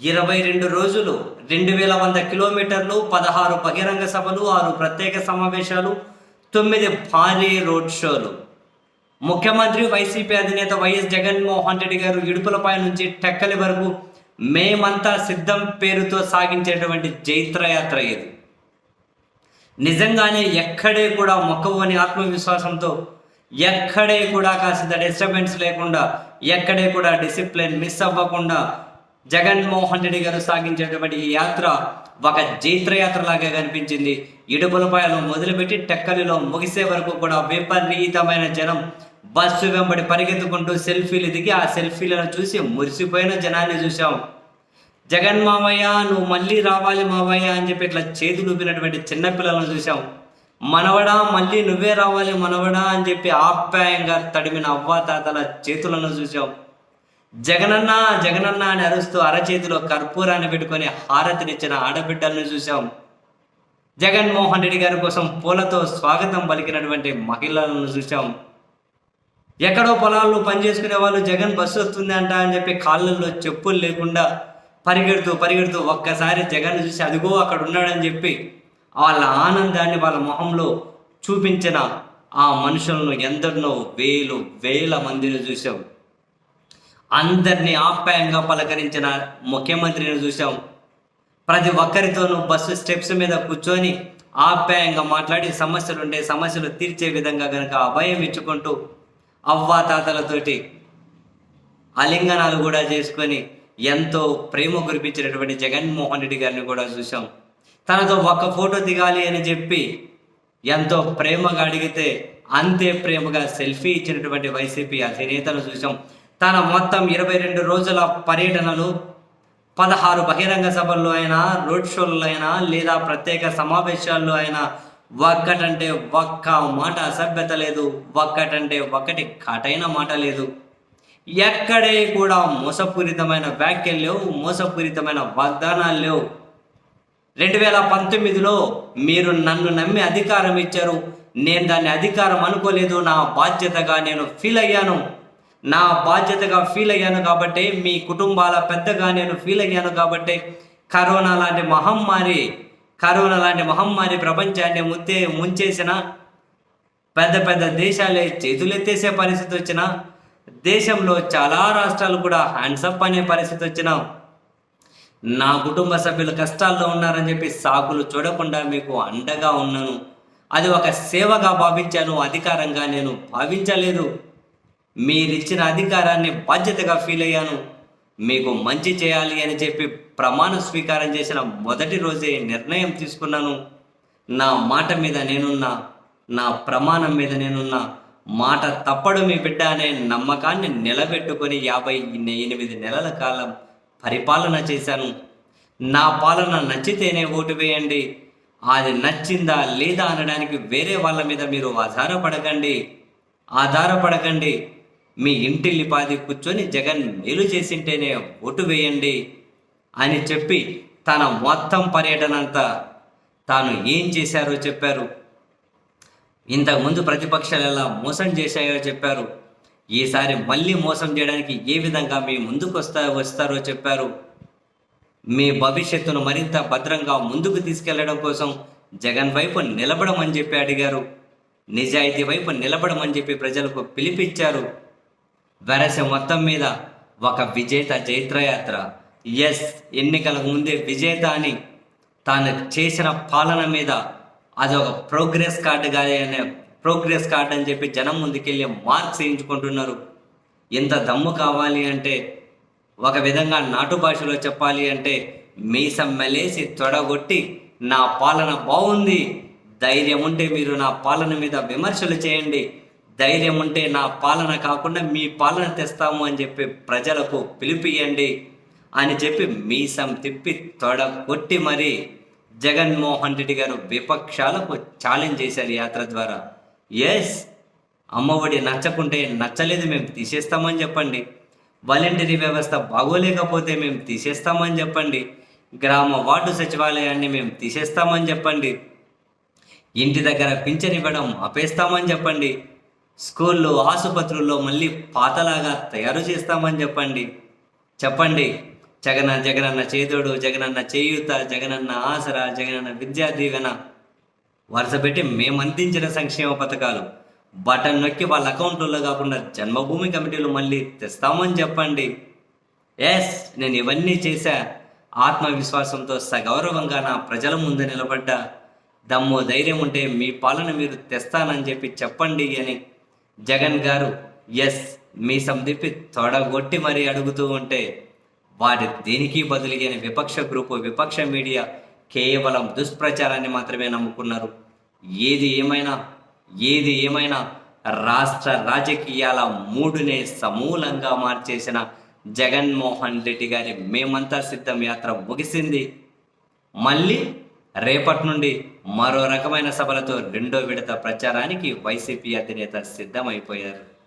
ఇరవై రెండు రోజులు రెండు వేల వంద కిలోమీటర్లు పదహారు బహిరంగ సభలు ఆరు ప్రత్యేక సమావేశాలు తొమ్మిది భారీ రోడ్ షోలు. ముఖ్యమంత్రి వైసీపీ అధినేత వైఎస్ జగన్మోహన్ రెడ్డి గారు ఇడుపులపై నుంచి టెక్కలి వరకు మేమంతా సిద్ధం పేరుతో సాగించేటువంటి జైత్రయాత్ర ఇది. నిజంగానే ఎక్కడే కూడా మొక్కవని ఆత్మవిశ్వాసంతో ఎక్కడే కూడా కాసింత డిస్టర్బెన్స్ లేకుండా ఎక్కడే కూడా డిసిప్లిన్ మిస్ అవ్వకుండా జగన్మోహన్ రెడ్డి గారు సాగించేటువంటి ఈ యాత్ర ఒక జైత్రయాత్ర లాగా కనిపించింది. ఇడుపులపాయలు మొదలుపెట్టి టెక్కలిలో ముగిసే వరకు కూడా విపరీతమైన జనం బస్సు వెంబడి పరిగెత్తుకుంటూ సెల్ఫీలు దిగి ఆ సెల్ఫీలను చూసి మురిసిపోయిన జనాన్ని చూసాం జగన్ మావయ్య నువ్వు మళ్ళీ రావాలి మావయ్య అని చెప్పి ఇట్లా చేతులు ఊపినటువంటి చిన్నపిల్లలను చూసాం మనవడా మళ్ళీ నువ్వే రావాలి మనవడా అని చెప్పి ఆప్యాయంగా తడిమిన అవ్వాతాతల చేతులను చూసాం జగనన్న జగనన్న అని అరుస్తూ అరచేతిలో కర్పూరాన్ని పెట్టుకొని హారతినిచ్చిన ఆడబిడ్డలను చూసాం జగన్మోహన్ రెడ్డి గారి కోసం పూలతో స్వాగతం పలికినటువంటి మహిళలను చూసాం ఎక్కడో పొలాల్లో పనిచేసుకునే వాళ్ళు జగన్ బస్సు వస్తుంది అంట అని చెప్పి కాళ్ళల్లో చెప్పులు లేకుండా పరిగెడుతూ పరిగెడుతూ ఒక్కసారి జగన్ చూసి అదిగో అక్కడ ఉన్నాడని చెప్పి వాళ్ళ ఆనందాన్ని వాళ్ళ మొహంలో చూపించిన ఆ మనుషులను ఎందరినో వేలు వేల మందిని చూసాం అందరినీ ఆప్యాయంగా పలకరించిన ముఖ్యమంత్రిని చూసాం ప్రతి ఒక్కరితోనూ బస్సు స్టెప్స్ మీద కూర్చొని ఆప్యాయంగా మాట్లాడి సమస్యలు ఉండే సమస్యలు తీర్చే విధంగా కనుక అభయం ఇచ్చుకుంటూ అవ్వా తాతలతోటి అలింగనాలు కూడా చేసుకొని ఎంతో ప్రేమ కురిపించినటువంటి జగన్మోహన్ రెడ్డి గారిని కూడా చూసాం తనతో ఒక్క ఫోటో దిగాలి అని చెప్పి ఎంతో ప్రేమగా అడిగితే అంతే ప్రేమగా సెల్ఫీ ఇచ్చినటువంటి వైసీపీ అధినేతను చూసాం తన మొత్తం ఇరవై రెండు రోజుల పర్యటనలు పదహారు బహిరంగ సభల్లో అయినా రోడ్ షోల్లో అయినా లేదా ప్రత్యేక సమావేశాల్లో అయినా ఒక్కటంటే ఒక్క మాట అసభ్యత లేదు. ఒక్కటంటే ఒక్కటి కటైన మాట లేదు. ఎక్కడే కూడా మోసపూరితమైన వ్యాఖ్యలు లేవు మోసపూరితమైన వాగ్దానాలు లేవు. రెండు వేల పంతొమ్మిదిలో మీరు నన్ను నమ్మి అధికారం ఇచ్చారు. నేను దాన్ని అధికారం అనుకోలేదు. నా బాధ్యతగా నేను ఫీల్ అయ్యాను. నా బాధ్యతగా ఫీల్ అయ్యాను కాబట్టి మీ కుటుంబాల పెద్దగా నేను ఫీల్ అయ్యాను కాబట్టి కరోనా లాంటి మహమ్మారి కరోనా లాంటి మహమ్మారి ప్రపంచాన్ని ముత్తే ముంచేసిన పెద్ద పెద్ద దేశాలే చేతులెత్తేసే పరిస్థితి వచ్చిన దేశంలో చాలా రాష్ట్రాలు కూడా హ్యాండ్సప్ అనే పరిస్థితి వచ్చిన నా కుటుంబ సభ్యులు కష్టాల్లో ఉన్నారని చెప్పి సాకులు చూడకుండా మీకు అండగా ఉన్నాను. అది ఒక సేవగా భావించాను అధికారంగా నేను భావించలేదు. మీరిచ్చిన అధికారాన్ని బాధ్యతగా ఫీల్ అయ్యాను. మీకు మంచి చేయాలి అని చెప్పి ప్రమాణ స్వీకారం చేసిన మొదటి రోజే నిర్ణయం తీసుకున్నాను. నా మాట మీద నేనున్నా నా ప్రమాణం మీద నేనున్నా మాట తప్పడు మీ బిడ్డ అనే నమ్మకాన్ని నిలబెట్టుకొని యాభై ఎనిమిది నెలల కాలం పరిపాలన చేశాను. నా పాలన నచ్చితేనే ఓటు వేయండి. అది నచ్చిందా లేదా అనడానికి వేరే వాళ్ళ మీద మీరు ఆధారపడకండి. ఆధారపడకండి. మీ ఇంటిల్లిపాది కూర్చొని జగన్ మేలు చేసింటేనే ఓటు వేయండి అని చెప్పి తన మొత్తం పర్యటన అంతా తాను ఏం చేశారో చెప్పారు. ఇంతకుముందు ప్రతిపక్షాలు ఎలా మోసం చేశాయో చెప్పారు. ఈసారి మళ్ళీ మోసం చేయడానికి ఏ విధంగా మీ ముందుకు వస్తా వస్తారో చెప్పారు. మీ భవిష్యత్తును మరింత భద్రంగా ముందుకు తీసుకెళ్ళడం కోసం జగన్ వైపు నిలబడమని చెప్పి అడిగారు. నిజాయితీ వైపు నిలబడమని చెప్పి ప్రజలకు పిలిపించారు. వెరస మొత్తం మీద ఒక విజేత జైత్రయాత్ర. ఎస్ ఎన్నికలకు ముందే విజేత అని తాను చేసిన పాలన మీద అది ఒక ప్రోగ్రెస్ కార్డుగా అనే ప్రోగ్రెస్ కార్డు అని చెప్పి జనం ముందుకెళ్ళి మార్క్స్ వేయించుకుంటున్నారు. ఎంత దమ్ము కావాలి అంటే ఒక విధంగా నాటు భాషలో చెప్పాలి అంటే మీసం మెలేసి తొడగొట్టి నా పాలన బాగుంది ధైర్యం ఉంటే మీరు నా పాలన మీద విమర్శలు చేయండి. ధైర్యం ఉంటే నా పాలన కాకుండా మీ పాలన తెస్తాము అని చెప్పి ప్రజలకు పిలిపియండి అని చెప్పి మీసం తిప్పి తొడ కొట్టి మరీ జగన్మోహన్ రెడ్డి గారు విపక్షాలకు ఛాలెంజ్ చేశారు యాత్ర ద్వారా. ఎస్ అమ్మఒడి నచ్చకుంటే నచ్చలేదు మేము తీసేస్తామని చెప్పండి. వాలంటరీ వ్యవస్థ బాగోలేకపోతే మేము తీసేస్తామని చెప్పండి. గ్రామ వార్డు సచివాలయాన్ని మేము తీసేస్తామని చెప్పండి. ఇంటి దగ్గర పింఛన్ ఇవ్వడం ఆపేస్తామని చెప్పండి. స్కూల్లో ఆసుపత్రుల్లో మళ్ళీ పాతలాగా తయారు చేస్తామని చెప్పండి. చెప్పండి. జగన జగనన్న చేదోడు జగనన్న చేయూత జగనన్న ఆసరా జగనన్న విద్యా దీవెన. వరుస పెట్టి మేము అందించిన సంక్షేమ పథకాలు. బటన్ నొక్కి వాళ్ళ అకౌంట్లో కాకుండా జన్మభూమి కమిటీలు మళ్ళీ తెస్తామని చెప్పండి. ఎస్ నేను ఇవన్నీ చేశా. ఆత్మవిశ్వాసంతో సగౌరవంగా నా ప్రజల ముందు నిలబడ్డా. దమ్ము ధైర్యం ఉంటే మీ పాలన మీరు తెస్తానని చెప్పి చెప్పండి అని జగన్ గారు ఎస్ మీ సందిప్పి తొడగొట్టి మరీ అడుగుతూ ఉంటే వారి దేనికి బదులిగిన విపక్ష గ్రూపు విపక్ష మీడియా కేవలం దుష్ప్రచారాన్ని మాత్రమే నమ్ముకున్నారు. ఏది ఏమైనా ఏది ఏమైనా రాష్ట్ర రాజకీయాల మూడునే సమూలంగా మార్చేసిన జగన్మోహన్ రెడ్డి గారి మేమంతా సిద్ధం యాత్ర ముగిసింది. మళ్ళీ రేపటి నుండి మరో రకమైన సభలతో రెండో విడత ప్రచారానికి వైసీపీ అధినేత సిద్ధమైపోయారు.